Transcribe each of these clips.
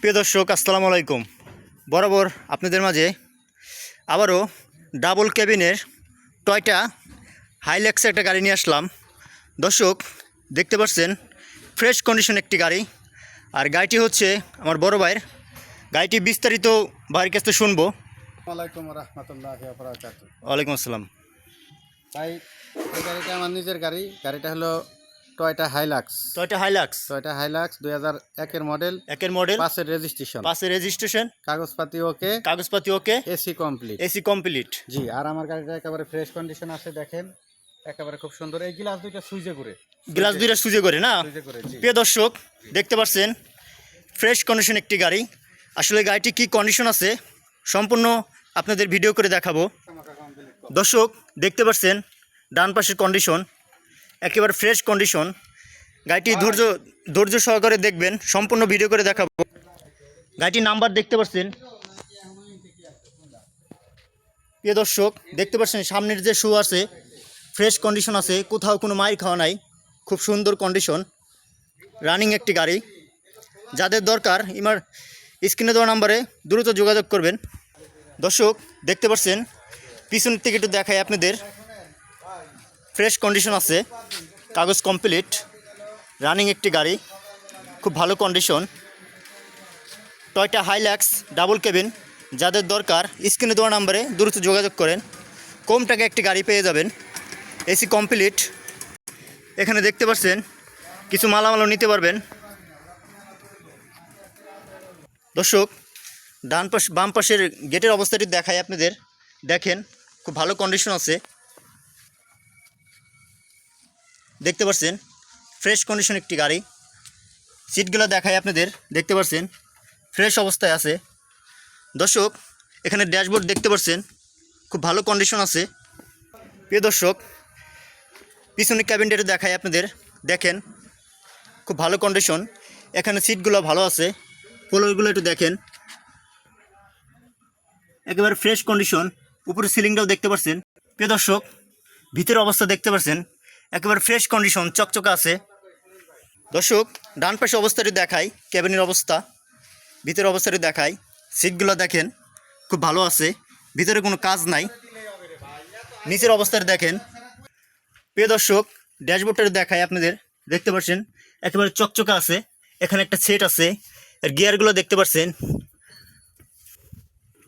প্রিয় দর্শক আসসালামু আলাইকুম। বরাবর আপনাদের মাঝে আবারও ডাবল কেবিনের টয়টা হাইল্যাক্স একটা গাড়ি নিয়ে আসলাম। দর্শক দেখতে পাচ্ছেন ফ্রেশ কন্ডিশন একটি গাড়ি। আর গাড়িটি হচ্ছে আমার বড় ভাইয়ের। গাড়িটি বিস্তারিত ভাইয়ের কাছ থেকে শুনব। রহমতুল্লাহ ওয়ালাইকুম আসসালাম। তাই এই গাড়িটা আমার নিজের গাড়ি। গাড়িটা হলো Toyota Hilux Toyota Hilux Toyota Hilux দুই হাজার একের মডেল একের মডেল পাঁচের রেজিস্ট্রেশন পাশে রেজিস্ট্রেশন কাগজপাতি ওকে কাগজপাতি okay AC complete AC complete জি আর আমার গাড়িটা একেবারে ফ্রেশ কন্ডিশন আছে দেখেন একেবারে খুব সুন্দর। এই গ্লাস দুইটা সুইজে করে। গ্লাস দুইটা সুজে করে না? সুইজে করে জি। প্রিয় দর্শক দেখতে পাচ্ছেন ফ্রেশ কন্ডিশন একটি গাড়ি। আসলে গাড়িটি কি কন্ডিশন আছে সম্পূর্ণ আপনাদের ভিডিও করে দেখাবো। দর্শক দেখতে পাচ্ছেন ডান পাশের কন্ডিশন একেবারে ফ্রেশ কন্ডিশন গাড়িটি ধৈর্য ধৈর্য সহকারে দেখবেন, সম্পূর্ণ ভিডিও করে দেখাবো। গাড়িটির নাম্বার দেখতে পাচ্ছেন। প্রিয় দর্শক, দেখতে পাচ্ছেন, সামনের যে শু আছে ফ্রেশ কন্ডিশন আছে, কোথাও কোনো মাইর খাওয়া নাই, খুব সুন্দর কন্ডিশন রানিং একটি গাড়ি। যাদের দরকার, ইমার স্ক্রিনে দেওয়া নাম্বারে দ্রুত যোগাযোগ করবেন। দর্শক, দেখতে পাচ্ছেন, পিছনের থেকে একটু দেখায় আপনাদের। ফ্রেশ কন্ডিশন আছে, কাগজ কমপ্লিট রানিং একটি গাড়ি, খুব ভালো condition Toyota Hilux double cabin যাদের দরকার স্ক্রিনে দেওয়া নাম্বারে দ্রুত যোগাযোগ করেন। কম টাকা একটি গাড়ি পেয়ে যাবেন। এসি কমপ্লিট এখানে দেখতে পাচ্ছেন, কিছু মালামালও নিতে পারবেন। দর্শক, ডান পাশ, বাম পাশের গেটের অবস্থাটি দেখায় আপনাদের। দেখেন, খুব ভালো কন্ডিশন আছে। দেখতে পাচ্ছেন ফ্রেশ কন্ডিশন একটি গাড়ি। সিটগুলো দেখাই আপনাদের। দেখতে পাচ্ছেন ফ্রেশ অবস্থায় আছে। দর্শক, এখানে ড্যাশবোর্ড দেখতে পাচ্ছেন খুব ভালো কন্ডিশন আছে। প্রিয় দর্শক পিছনের ক্যাবিনটা দেখাই আপনাদের। দেখেন, খুব ভালো কন্ডিশন এখানে সিটগুলো ভালো আছে। পোলোরগুলো একটু দেখেন। একেবারে ফ্রেশ কন্ডিশন উপরে সিলিংটাও দেখতে পাচ্ছেন প্রিয় দর্শক, ভিতরের অবস্থা দেখতে পাচ্ছেন একেবারে ফ্রেশ কন্ডিশন চকচকা আছে। দর্শক, ডান পাশে অবস্থাটি দেখাই ক্যাবিনের অবস্থা। ভিতরের অবস্থাটি দেখাই সিটগুলো দেখেন, খুব ভালো আছে। ভিতরে কোনো কাজ নাই। নিচের অবস্থাটি দেখেন। প্রিয় দর্শক, ড্যাশবোর্ডটা দেখায় আপনাদের, দেখতে পাচ্ছেন, একেবারে চকচকা আছে। এখানে একটা সেট আছে, এর গিয়ারগুলো দেখতে পাচ্ছেন।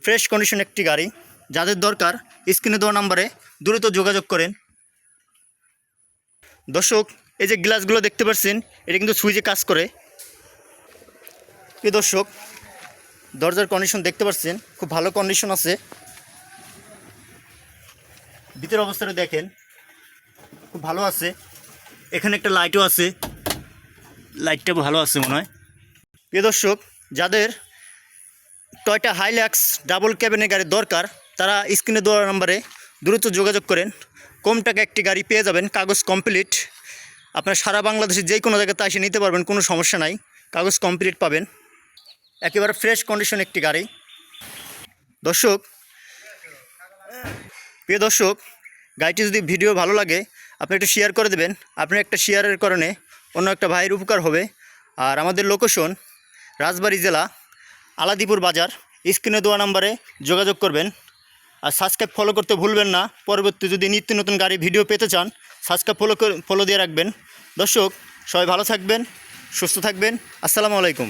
ফ্রেশ কন্ডিশন একটি গাড়ি। যাদের দরকার স্ক্রিনে দেওয়া নাম্বারে দ্রুত যোগাযোগ করেন। দর্শক, এই যে গ্লাসগুলো দেখতে পাচ্ছেন, এটা কিন্তু সুইচে কাজ করে। প্রিয় দর্শক, দরজার কন্ডিশন দেখতে পাচ্ছেন, খুব ভালো কন্ডিশন আছে। ভিতরের অবস্থাটা দেখেন, খুব ভালো আছে। এখানে একটা লাইটও আছে। লাইটটা ভালো আছে মনে হয়। প্রিয় দর্শক, যাদের টয়টা হাইল্যাক্স ডাবল ক্যাবিনের গাড়ি দরকার, তারা স্ক্রিনে দেওয়ার নাম্বারে দ্রুত যোগাযোগ করেন। কম টাকা একটি গাড়ি পেয়ে যাবেন, কাগজ কমপ্লিট আপনার সারা বাংলাদেশে যে কোনো জায়গাতে এসে নিতে পারবেন, কোনো সমস্যা নাই। কাগজ কমপ্লিট পাবেন। একেবারে ফ্রেশ কন্ডিশন একটি গাড়ি। দর্শক, প্রিয় দর্শক, গাড়িটি যদি ভিডিও ভালো লাগে, আপনি একটু শেয়ার করে দেবেন। আপনি একটা শেয়ারের কারণে অন্য একটা ভাইয়ের উপকার হবে। আর আমাদের লোকেশন রাজবাড়ী জেলা, আলাদিপুর বাজার। স্ক্রিনে দেওয়া নাম্বারে যোগাযোগ করবেন। আর সাবস্ক্রাইব ফলো করতে ভুলবেন না। পরবর্তী যদি নিত্য নতুন গাড়ি ভিডিও পেতে চান সাবস্ক্রাইব ফলো ফলো দিয়ে রাখবেন। দর্শক, সবাই ভালো থাকবেন, সুস্থ থাকবেন। আসসালামু আলাইকুম।